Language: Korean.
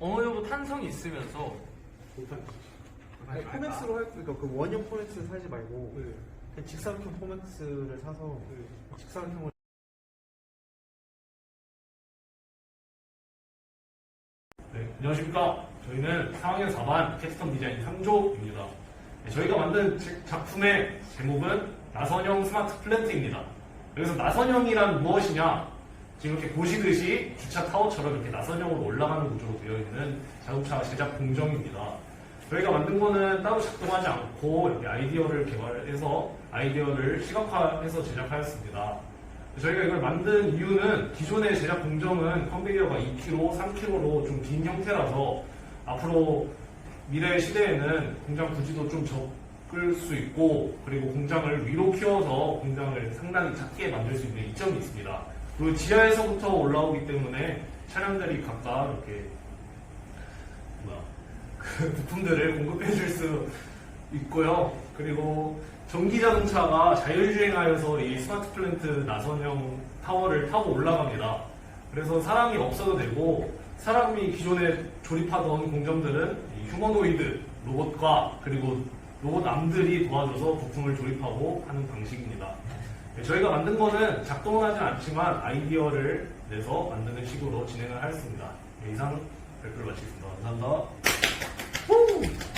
어느 정도 탄성이 있으면서 아니, 포맥스로 할 그러니까 그 원형 포맥스를 사지 말고 네. 그냥 직사각형 포맥스를 사서 직사각형을 네, 안녕하십니까. 저희는 4학년 4반 캐스텀 디자인 3조입니다. 저희가 만든 제- 작품의 제목은 나선형 스마트 플랜트입니다. 여기서 나선형이란 무엇이냐? 지금 이렇게 보시듯이 주차 타워처럼 이렇게 나선형으로 올라가는 구조로 되어 있는 자동차 제작 공정입니다. 저희가 만든 거는 따로 작동하지 않고 이렇게 아이디어를 개발해서 아이디어를 시각화해서 제작하였습니다. 저희가 이걸 만든 이유는 기존의 제작 공정은 컨베이어가 2kg, 3kg로 좀 긴 형태라서 앞으로 미래 시대에는 공장 부지도 좀 적을 수 있고 그리고 공장을 위로 키워서 공장을 상당히 작게 만들 수 있는 이점이 있습니다. 그리고 지하에서부터 올라오기 때문에 차량들이 각각 이렇게 뭐야 그 부품들을 공급해 줄 수 있고요. 그리고 전기 자동차가 자율주행하여서 이 스마트 플랜트 나선형 타워를 타고 올라갑니다. 그래서 사람이 없어도 되고 사람이 기존에 조립하던 공정들은 이 휴머노이드 로봇과 그리고 로봇 암들이 도와줘서 부품을 조립하고 하는 방식입니다. 네, 저희가 만든 거는 작동은 하진 않지만 아이디어를 내서 만드는 식으로 진행을 하였습니다. 네, 이상 발표를 마치겠습니다. 감사합니다.